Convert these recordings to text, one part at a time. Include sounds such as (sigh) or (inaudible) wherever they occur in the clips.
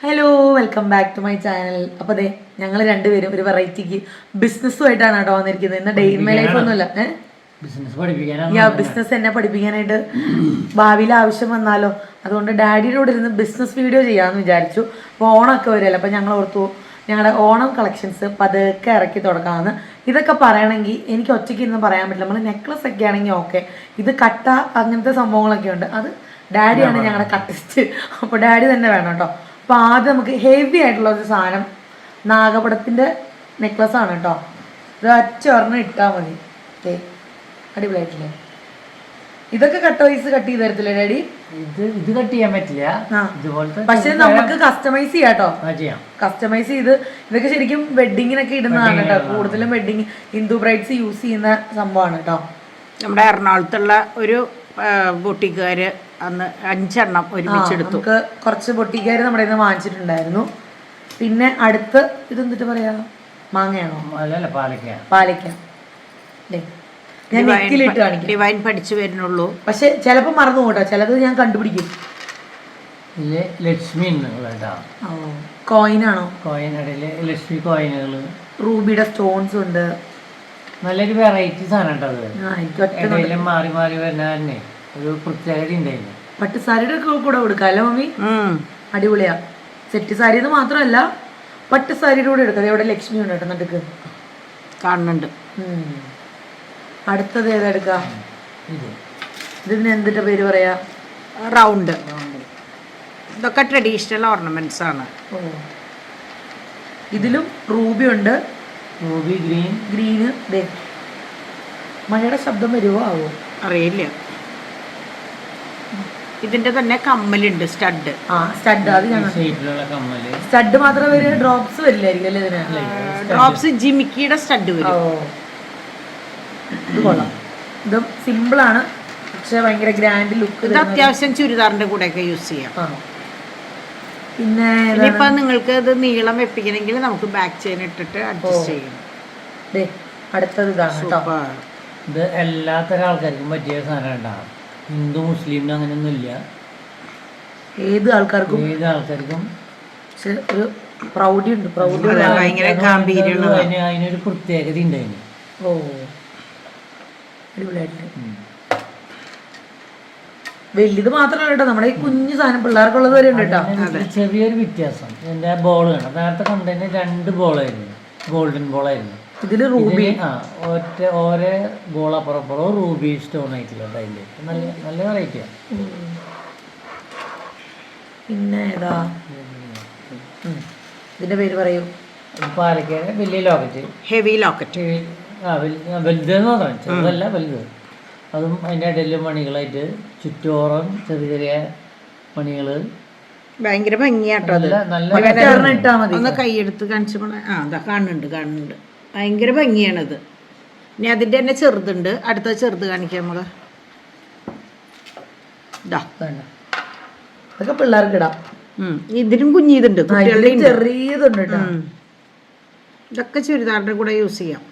Hello welcome back to my channel അപ്പൊ അതെ ഞങ്ങൾ രണ്ടുപേരും ഒരു വെറൈറ്റിക്ക് ബിസിനസ്സുമായിട്ടാണ് കേട്ടോ വന്നിരിക്കുന്നത്. ഇന്ന് ഡെയിലി മൈ ലൈഫ് ഒന്നുമില്ല. ഏഹ്? ബിസിനസ് പഠിപ്പിക്കാനാണ്? ഞാൻ ബിസിനസ് എന്നെ പഠിപ്പിക്കാനായിട്ട് ഭാവിയിൽ ആവശ്യം വന്നാലോ. അതുകൊണ്ട് ഡാഡിയുടെ കൂടെ ഇരുന്ന് ബിസിനസ് വീഡിയോ ചെയ്യാമെന്ന് വിചാരിച്ചു. അപ്പോൾ ഓണമൊക്കെ വരുമല്ലോ അപ്പോൾ ഞങ്ങൾ ഓർത്തു ഞങ്ങളുടെ ഓണം കളക്ഷൻസ് പതുക്കെ ഇറക്കി തുടങ്ങാമെന്ന് ഇതൊക്കെ പറയണമെങ്കിൽ എനിക്ക് ഒറ്റയ്ക്ക് ഇന്ന് പറയാൻ പറ്റില്ല. നമ്മൾ നെക്ലസ് ഒക്കെ ആണെങ്കിൽ ഓക്കെ ഇത് കട്ട അങ്ങനത്തെ സംഭവങ്ങളൊക്കെ ഉണ്ട്. അത് ഡാഡിയാണ് ഞങ്ങളുടെ കട്ടിസ്റ്റ്. അപ്പോൾ ഡാഡി തന്നെ വേണം കേട്ടോ. അപ്പോൾ ആദ്യം നമുക്ക് ഹെവി ആയിട്ടുള്ള ഒരു സാധനം. നാഗപടത്തിന്റെ നെക്ലസ് ആണ് കേട്ടോ. ഇത് അച്ച ഒരെണ്ണം ഇട്ടാൽ മതി. ഓക്കെ അടിപൊളിയായിട്ടില്ലേ? ഇതൊക്കെ കട്ട് വൈസ് കട്ട് ചെയ്ത് തരത്തില്ലേ ഡാഡി? ഇത് ഇത് കട്ട് ചെയ്യാൻ പറ്റില്ല. ഇതുപോലത്തെ പക്ഷെ നമുക്ക് കസ്റ്റമൈസ് ചെയ്യാം കേട്ടോ. ആ, ചെയ്യാം. കസ്റ്റമൈസ് ചെയ്ത് ഇതൊക്കെ ശരിക്കും വെഡിങ്ങിനൊക്കെ ഇടുന്നതാണ് കേട്ടോ. കൂടുതലും വെഡിങ് ഹിന്ദു ബ്രൈഡ്സ് യൂസ് ചെയ്യുന്ന സംഭവമാണ് കേട്ടോ. നമ്മുടെ എറണാകുളത്തുള്ള ഒരു ബൊട്ടിക്കാര് അന്ന് അഞ്ചെണ്ണം ഒരുമിച്ചെടുത്തു നമുക്ക് കുറച്ച് പൊട്ടിക്കാർ നമ്മുടെ ഇന്ന് വാങ്ങിച്ചിട്ടുണ്ടായിരുന്നു. പിന്നെ അടുത്ത് ഇതെന്തിട്ട് പറയാ? മാങ്ങയാണോ? അല്ലല്ല പാലക്ക. പാലയ്ക്ക ദേ, ഞാൻ നെക്കിലിട്ട് കാണിക്കാം. ഡിവൈൻ പഠിച്ചു വരുന്നുള്ളൂ. പക്ഷെ ചിലപ്പോൾ മറന്നു പോട്ടോ ചിലത് ഞാൻ കണ്ടുപിടിക്കും. ലക്ഷ്മി കോയിനാണോ? കോയിനിടയിൽ ലക്ഷ്മി കോയിനുകൾ റൂബിയുടെ സ്റ്റോൺസ് ഉണ്ട്. നല്ലൊരു വെറൈറ്റി സാധനം കേട്ടോ അത് മാറി മാറി വരുന്ന തന്നെ ഒരു പ്രത്യേകത ഉണ്ടായിരുന്നു. പട്ടുസാരിയുടെ ഒക്കെ കൂടെ കൊടുക്കാം അല്ലേ മമ്മി? അടിപൊളിയാ. സെറ്റ് സാരി എന്ന് മാത്രമല്ല പട്ടുസാരിയുടെ കൂടെ എടുക്കാം. ഇവിടെ ലക്ഷ്മി ഉണ്ട് കേട്ടോ നടുക്ക് കാണുന്നുണ്ട്. അടുത്തത് ഏതാ എടുക്കാം? ഇത്. ഇതിന് എന്തിന്റെ പേര് പറയാ? റൗണ്ട്. ഇതൊക്കെ ട്രഡീഷണൽ ഓർണമെന്റ്സ് ആണ്. ഇതിലും റൂബി ഉണ്ട്. Ruby green. ഗ്രീന്. മഴയുടെ ശബ്ദം വരുമോ ആവോ? അറിയില്ല. ഇതിന്റെ തന്നെ കമ്മലുണ്ട് സ്റ്റഡ് ആ സ്റ്റഡ് അത് ഞങ്ങൾ സ്റ്റഡ് മാത്രമേ വരും ഡ്രോപ്സ് വരില്ലായിരിക്കും അല്ലേ ഇതിന്? ഡ്രോപ്സ് ജിമിക്കിയുടെ സ്റ്റഡ് വരും. ഇത് കൊള്ളാം. ഇത് സിമ്പിൾ ആണ്. പക്ഷെ ഭയങ്കര ഗ്രാൻഡ് ലുക്ക് ഇത് അത്യാവശ്യം ചുരിദാറിന്റെ കൂടെ ഒക്കെ യൂസ് ചെയ്യാം പിന്നെ ഇപ്പൊ ഇനിയിപ്പോ നിങ്ങൾക്ക് ഇത് നീളം വെപ്പിക്കണമെങ്കിൽ നമുക്ക് ബാക്ക് ചെയിൻ ഇട്ടിട്ട് അഡ്ജസ്റ്റ് ചെയ്യണം ദേ അടുത്തത് ഇതാണ് കേട്ടോ. ഇത് എല്ലാത്തരം ആൾക്കാർക്കും പറ്റിയ സാധനം ഉണ്ടാവും ഹിന്ദു മുസ്ലിം അങ്ങനെയൊന്നും ഇല്ല ഏത് ആൾക്കാർക്കും? ഏത് ആൾക്കാർക്കും? പക്ഷെ ഒരു പ്രൗഢി ഉണ്ട് പ്രൗഢി ഭയങ്കര അതിന് അതിനൊരു പ്രത്യേകത ഉണ്ടായിരുന്നു ഓ അടിപൊളിയായിട്ട്. വലുത് മാത്രമല്ല കേട്ടോ നമ്മുടെ ഈ കുഞ്ഞു സാധനം പിള്ളേർക്കുള്ളത് വരെ ഉണ്ട് കേട്ടോ. ചെറിയൊരു വ്യത്യാസം. ഇതിന്റെ ബോൾ കാണാം നേരത്തെ കണ്ടതിന് രണ്ട് ബോളായിരുന്നു ഗോൾഡൻ ബോളായിരുന്നു ഇതിൽ റൂബി ആ ഒറ്റ ഓരോ ഗോളപ്പുറപ്പുറവും റൂബി സ്റ്റോൺ ആയിട്ടില്ല അതിന്റെ നല്ല നല്ല വെറൈറ്റിയാണ് പിന്നെ ഏതാ. ഇതിന്റെ പേര് പറയൂ. പാലക്കാട് വലിയ ലോക്കറ്റ്. ഹെവി ലോക്കറ്റ് ആ വലുത് എന്ന് വലുതെന്ന് മാത്രം ചെറുതല്ല വലുത്. അതും അതിന്റെ ഇടയിൽ മണികളായിട്ട് ചുറ്റോറം ചെറിയ ചെറിയ മണികൾ ഭയങ്കര ഭംഗിയാട്ടോ അത്. നല്ല നല്ല ഒരെണ്ണം ഇട്ടാ മതി. ഒന്ന് കൈയെടുത്ത് കാണിച്ചപ്പോൾ ആ അതാ കാണുന്നുണ്ട് കാണുന്നുണ്ട്. ഭയങ്കര ഭംഗിയാണത്. ഇനി അതിന്റെ തന്നെ ചെറുതുണ്ട്. അടുത്ത ചെറുത് കാണിക്കാം ഇതാ വേണ്ട. ഇതൊക്കെ പിള്ളേർക്ക് ഇടാം. ഇതിനും കുഞ്ഞിതുണ്ട്. കുട്ടികളുടെ ചെറിയതുണ്ട് കേട്ടോ. ഇതൊക്കെ ചുരിദാറിന്റെ കൂടെ യൂസ് ചെയ്യാം.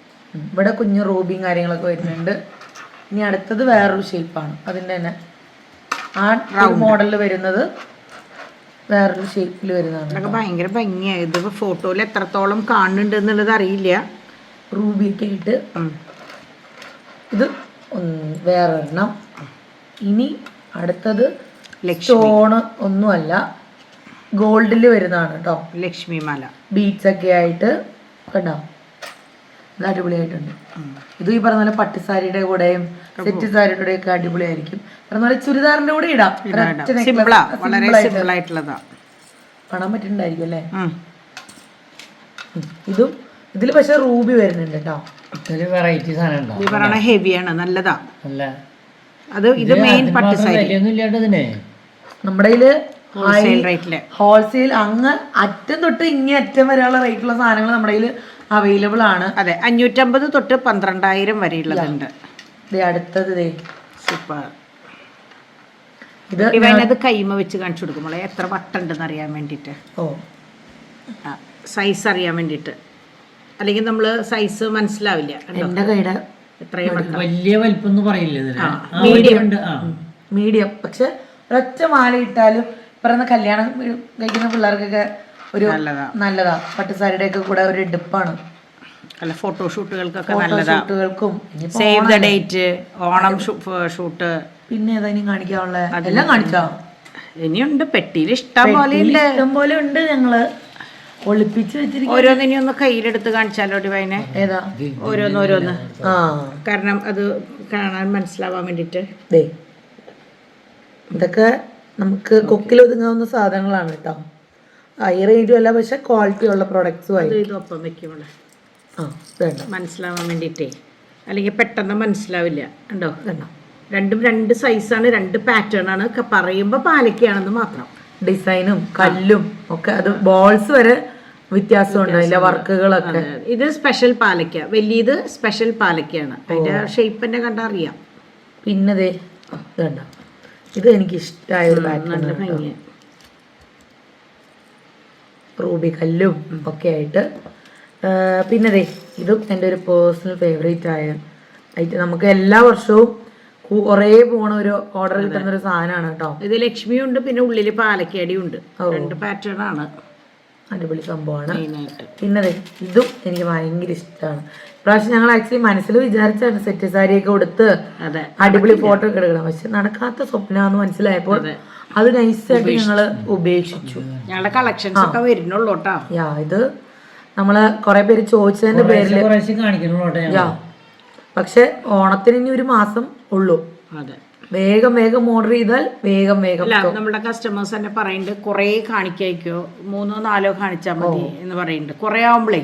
ഇവിടെ കുഞ്ഞു റൂബിയും കാര്യങ്ങളൊക്കെ വരുന്നുണ്ട്. ഇനി അടുത്തത് വേറൊരു ഷേപ്പാണ് അതിന്റെ തന്നെ. ആ മോഡലിൽ വരുന്നത് വേറൊരു ഷേപ്പിൽ വരുന്നതാണ് ഭയങ്കര ഭംഗിയായി ഇത് ഫോട്ടോയിൽ എത്രത്തോളം കാണുന്നുണ്ട് എന്നുള്ളത് അറിയില്ല. റൂബിയൊക്കെ ആയിട്ട് ഇത് വേറൊരെണ്ണം. ഇനി അടുത്തത് സ്റ്റോണ് ഒന്നുമല്ല ഗോൾഡിൽ വരുന്നതാണ് കേട്ടോ ലക്ഷ്മി മാല ബീച്ച് ഒക്കെ ആയിട്ട് കണ്ടോ? ഇത് അടിപൊളിയായിട്ടുണ്ട്. ഇത് ഈ പറഞ്ഞ പോലെ പട്ടിസാരിയുടെ കൂടെയും സെറ്റ് സാരിയുടെ കൂടെയും ഒക്കെ അടിപൊളിയായിരിക്കും. പറഞ്ഞ പോലെ ചുരിദാറിന്റെ കൂടെ ഇടാം. കാണാൻ പറ്റുന്നുണ്ടായിരിക്കും അല്ലേ. ഇതും ഇതിൽ പക്ഷെ റൂബി വരുന്നുണ്ട് കേട്ടോ ഒരു വെറൈറ്റി സാധനം ഈ ഉണ്ടാവും പറയണ ഹെവിയാണ് നല്ലതാ. അല്ല. അത് ഇത് മെയിൻ പട്ട് സാരി വിലയൊന്നും ഇല്ലാണ്ട് ഇതിന്. നമ്മുടെ കയ്യിൽ ഹോൾസെയിൽ റേറ്റിൽ ഹോൾസെയിൽ അങ്ങ് അറ്റം തൊട്ട് ഇങ്ങേ അറ്റം വരെയുള്ള റേറ്റുള്ള സാധനങ്ങൾ നമ്മുടെ കയ്യിൽ അവൈലബിൾ ആണ്. അതെ അഞ്ഞൂറ്റമ്പത് തൊട്ട് പന്ത്രണ്ടായിരം വരെയുള്ളതുണ്ട് ദേ അടുത്തത് ദേ. സൂപ്പർ. ഇത് ഡിവൈനത് കൈമ വെച്ച് കാണിച്ചു കൊടുക്കുമ്പോൾ എത്ര വട്ടുണ്ടെന്ന് അറിയാൻ വേണ്ടിയിട്ട്. ഓ. സൈസ് അറിയാൻ വേണ്ടിയിട്ട്. അല്ലെങ്കിൽ നമ്മൾ സൈസ് മനസ്സിലാവില്ല കണ്ടോ? എന്റെ കൈയുടെ എത്രയും വട്ടം വലിയ വലിപ്പം പറയില്ല ഇതിന്. ആ, medium. ഉണ്ട് ആ. മീഡിയം പക്ഷെ ഒരൊറ്റ മാല ഇട്ടാലും പറയുന്ന കല്യാണം കഴിക്കുന്ന പിള്ളേർക്കൊക്കെ ഒരു നല്ലതാ. നല്ലതാ. പട്ടുസാരിയുടെ ഒക്കെ കൂടെ ഒരു ഡിപ്പാണ് അല്ല ഫോട്ടോഷൂട്ടുകൾക്കൊക്കെ നല്ലതാ. ഫോട്ടോഷൂട്ടുകൾക്കും ഇനിയിപ്പോ save the date Onam shoot പിന്നെ ഏതാ ഇനി കാണിക്കാനുള്ള? എല്ലാം കാണിച്ചോ? ഇനിയുണ്ട് പെട്ടിയിൽ ഇഷ്ടം പോലെ ഉണ്ട് ഇഷ്ടം പോലെ ഉണ്ട് ഞങ്ങൾ. ഒളിപ്പിച്ച് വെച്ചിരിക്കും ഓരോന്നിനെ ഒന്ന് കയ്യിലെടുത്ത് കാണിച്ചാലോ ഡിവൈനെ? ഏതാ? ഓരോന്ന് ഓരോന്ന് ആ. കാരണം അത് കാണാൻ മനസ്സിലാവാൻ വേണ്ടിയിട്ട്. ദേ. ഇതൊക്കെ നമുക്ക് കൊക്കിൽ ഒതുങ്ങാവുന്ന സാധനങ്ങളാണ് കേട്ടോ. ഹൈ റേഞ്ചും അല്ല പക്ഷെ ക്വാളിറ്റി ഉള്ള പ്രൊഡക്ട്സും ആയി ഇത് ഇതൊപ്പം വെക്കുമ്പോൾ ആ വേണ്ട. മനസ്സിലാവാൻ വേണ്ടിയിട്ടേ. അല്ലെങ്കിൽ പെട്ടെന്ന് മനസ്സിലാവില്ല. ഉണ്ടോ കണ്ടോ രണ്ടും രണ്ട് സൈസാണ് രണ്ട് പാറ്റേൺ ആണ്. ക- പറയുമ്പോൾ പാലക്കയാണെന്ന് മാത്രം. ഡിസൈനും കല്ലും ഒക്കെ അത് ബോൾസ് വരെ വ്യത്യാസമുണ്ട്. ഉണ്ടായില്ല വർക്കുകളൊക്കെ. ഇത് സ്പെഷ്യൽ പാലക്ക വലിയത് സ്പെഷ്യൽ പാലക്കയാണ് അതിന്റെ ഷേപ്പ് തന്നെ കണ്ടാ അറിയാം. പിന്നതേ ആ, ഇത് എനിക്ക് ഇഷ്ടമായ ഒരു പാറ്റേൺ റൂബി കല്ലും ഒക്കെ ആയിട്ട്. പിന്നതേ ഇതും എന്റെ ഒരു പേഴ്സണൽ ഫേവറേറ്റ് ആയ ഐറ്റം നമുക്ക് എല്ലാ വർഷവും കുറേ പോണ ഒരു ഓർഡർ കിട്ടുന്ന ഒരു സാധനമാണ് കേട്ടോ. ഇത് ലക്ഷ്മിയുണ്ട് പിന്നെ ഉള്ളിൽ പാലക്കടിയുണ്ട് രണ്ട് പാറ്റേൺ ആണ്. അടിപൊളി സംഭവമാണ്. പിന്നെ ഇതും എനിക്ക് ഭയങ്കര ഇഷ്ടമാണ് ഇപ്രാവശ്യം ഞങ്ങൾ ആക്ച്വലി മനസ്സിൽ വിചാരിച്ചാണ് സെറ്റ് സാരിയൊക്കെ കൊടുത്ത് അടിപൊളി ഫോട്ടോ ഒക്കെ എടുക്കണം പക്ഷെ നടക്കാത്ത സ്വപ്നമാണെന്ന് മനസ്സിലായപ്പോൾ അത്. നൈസായിട്ട് ഞങ്ങൾ ഉപേക്ഷിച്ചു. ഞങ്ങളുടെ കളക്ഷൻസ് ഒക്കെ വരുന്നുള്ളൂ യാ ഇത് നമ്മൾ കുറെ പേര് ചോദിച്ചതിന്റെ പേരിൽ പക്ഷെ ഓണത്തിന് ഇനി ഒരു മാസം ഉള്ളൂ. അതെ. വേഗം വേഗം ഓർഡർ ചെയ്താൽ വേഗം വേഗം നമ്മുടെ കസ്റ്റമേഴ്സ് തന്നെ പറയുന്നുണ്ട് കുറേ കാണിക്കോ മൂന്നോ നാലോ കാണിച്ചാൽ മതി എന്ന് പറയുന്നുണ്ട് കുറേ ആവുമ്പളേ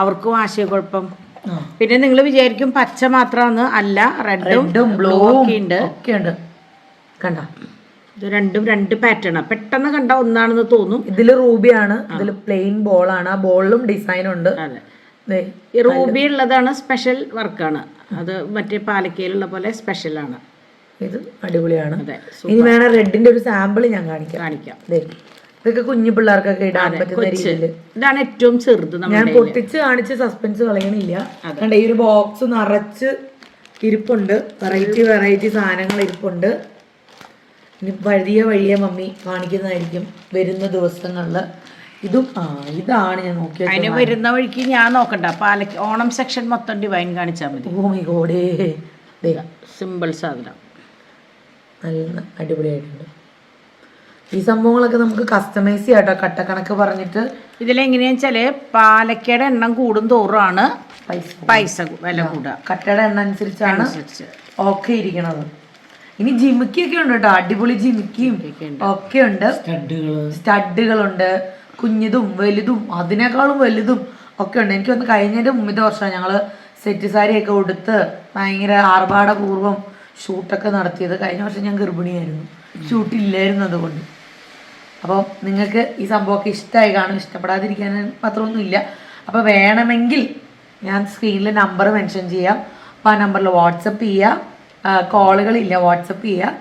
അവർക്കും ആശയക്കുഴപ്പം. പിന്നെ നിങ്ങൾ വിചാരിക്കും പച്ച മാത്രമാണ് അല്ല റെഡും റെഡും ബ്ലൂ ബ്ലൂവും ഒക്കെ ഉണ്ട് കണ്ട. ഇത് രണ്ടും രണ്ട് പാറ്റേൺ പെട്ടെന്ന് കണ്ട ഒന്നാണെന്ന് തോന്നും. ഇതിൽ റൂബിയാണ് ഇതിൽ പ്ലെയിൻ ആണ്. ആ ബോളിലും ഡിസൈൻ ഉണ്ട്. റൂബി ഉള്ളതാണ് സ്പെഷ്യൽ വർക്കാണ് അത് മറ്റേ പാലക്കയിലുള്ള പോലെ സ്പെഷ്യലാണ് ഇത് അടിപൊളിയാണ്. ഇനി വേണ റെഡിന്റെ ഒരു സാമ്പിൾ ഞാൻ കാണിക്കാം. കാണിക്കാം. ഇതൊക്കെ കുഞ്ഞു പിള്ളേർക്കൊക്കെ ഇടാൻ പറ്റുന്ന രീതിയിൽ ഇതാണ് ഏറ്റവും ചെറുത് ഞാൻ പൊട്ടിച്ച് കാണിച്ച് സസ്പെൻസ് കളയണില്ല. കണ്ട ഈ ഒരു ബോക്സ് നിറച്ച് ഇരിപ്പുണ്ട്. വെറൈറ്റി വെറൈറ്റി സാധനങ്ങൾ ഇരിപ്പുണ്ട്. ഇനി വഴിയ വഴിയെ മമ്മി കാണിക്കുന്നതായിരിക്കും വരുന്ന ദിവസങ്ങളിൽ ഇതും ആ ഇതാണ് ഞാൻ നോക്കിയത്. അതിന് വരുന്ന വഴിക്ക് ഞാൻ നോക്കണ്ട. പാലക്ക ഓണം സെക്ഷൻ മൊത്തം ഡിവൈൻ കാണിച്ചാൽ മതി. ഭൂമി കോടേ സിമ്പിൾ സാധനം. നല്ല അടിപൊളിയായിട്ടുണ്ട്. ഈ സംഭവങ്ങളൊക്കെ നമുക്ക് കസ്റ്റമൈസ് ചെയ്യാട്ടോ. കേട്ടോ കട്ടക്കണക്ക് പറഞ്ഞിട്ട് ഇതിലെങ്ങനെയാ വെച്ചാൽ പാലക്കയുടെ എണ്ണം കൂടും തോറാണ് പൈസ വില കൂടുക. കട്ടയുടെ എണ്ണ അനുസരിച്ചാണ് ഓക്കെ ഇരിക്കണത്. ഇനി ജിമിക്കൊക്കെ ഉണ്ട് കേട്ടോ. അടിപൊളി ജിമിക്കിയും ഒക്കെ ഉണ്ട്. സ്റ്റഡുകൾ. സ്റ്റഡുകളുണ്ട്. കുഞ്ഞതും വലുതും അതിനേക്കാളും വലുതും ഒക്കെ ഉണ്ട്. എനിക്ക് ഒന്ന് കഴിഞ്ഞതിന്റെ മുമ്പത്തെ വർഷമാണ് ഞങ്ങൾ സെറ്റ് സാരിയൊക്കെ ഉടുത്ത് ഭയങ്കര ആർഭാടപൂർവം ഷൂട്ടൊക്കെ നടത്തിയത് കഴിഞ്ഞ വർഷം ഞാൻ ഗർഭിണിയായിരുന്നു. ഷൂട്ടില്ലായിരുന്നു അതുകൊണ്ട്. അപ്പോൾ നിങ്ങൾക്ക് ഈ സംഭവമൊക്കെ ഇഷ്ടമായി കാണും ഇഷ്ടപ്പെടാതിരിക്കാൻ മാത്രമൊന്നുമില്ല. അപ്പോൾ വേണമെങ്കിൽ ഞാൻ സ്ക്രീനിൽ നമ്പർ മെൻഷൻ ചെയ്യാം. അപ്പോൾ ആ നമ്പറിൽ വാട്സപ്പ് ചെയ്യുക കോളുകളില്ല വാട്സപ്പ് ചെയ്യുക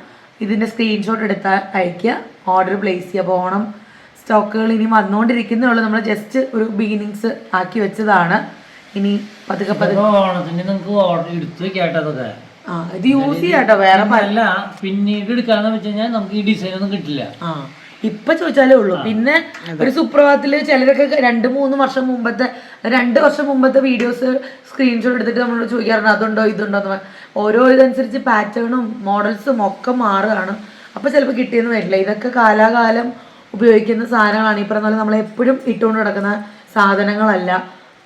ഇതിന്റെ സ്ക്രീൻഷോട്ട് എടുത്ത് അയയ്ക്കുക ഓർഡർ പ്ലേസ് ചെയ്യുക അപ്പോൾ ഓണം സ്റ്റോക്കുകൾ ഇനി വന്നുകൊണ്ടിരിക്കുന്നേ ഉള്ളൂ. നമ്മൾ ജസ്റ്റ് ഒരു ബിഗിനിങ്സ് ആക്കി വെച്ചതാണ്. ഇനി പതുക്കെ പതുക്കെ ഓണത്തിന് നിങ്ങൾക്ക് ഓർഡർ എടുത്തു വെക്കാട്ടതൊക്കെ ആ ഇത് യൂസ് ചെയ്യാട്ടോ കേട്ടോ വേറെ അല്ല പിന്നീട് എടുക്കാന്ന് വെച്ച് കഴിഞ്ഞാൽ നമുക്ക് ഈ ഡിസൈൻ ഒന്നും കിട്ടില്ല. ആ ഇപ്പൊ ചോദിച്ചാലേ ഉള്ളൂ. പിന്നെ ഒരു സുപ്രഭാതത്തിൽ ചിലരൊക്കെ രണ്ട് മൂന്ന് വർഷം മുമ്പത്തെ രണ്ട് വർഷം മുമ്പത്തെ വീഡിയോസ് സ്ക്രീൻഷോട്ട് എടുത്തിട്ട് നമ്മളോട് ചോദിക്കാറുണ്ട് അതുണ്ടോ ഇതുണ്ടോ? എന്ന് ഓരോ ഇതനുസരിച്ച് പാറ്റേണും മോഡൽസും ഒക്കെ മാറുകയാണ്. അപ്പൊ ചിലപ്പോൾ കിട്ടിയെന്ന് വരില്ല. ഇതൊക്കെ കാലാകാലം ഉപയോഗിക്കുന്ന സാധനങ്ങളാണ്. ഈ പറഞ്ഞ പോലെ നമ്മൾ എപ്പോഴും ഇട്ടുകൊണ്ട് നടക്കുന്ന സാധനങ്ങളല്ല.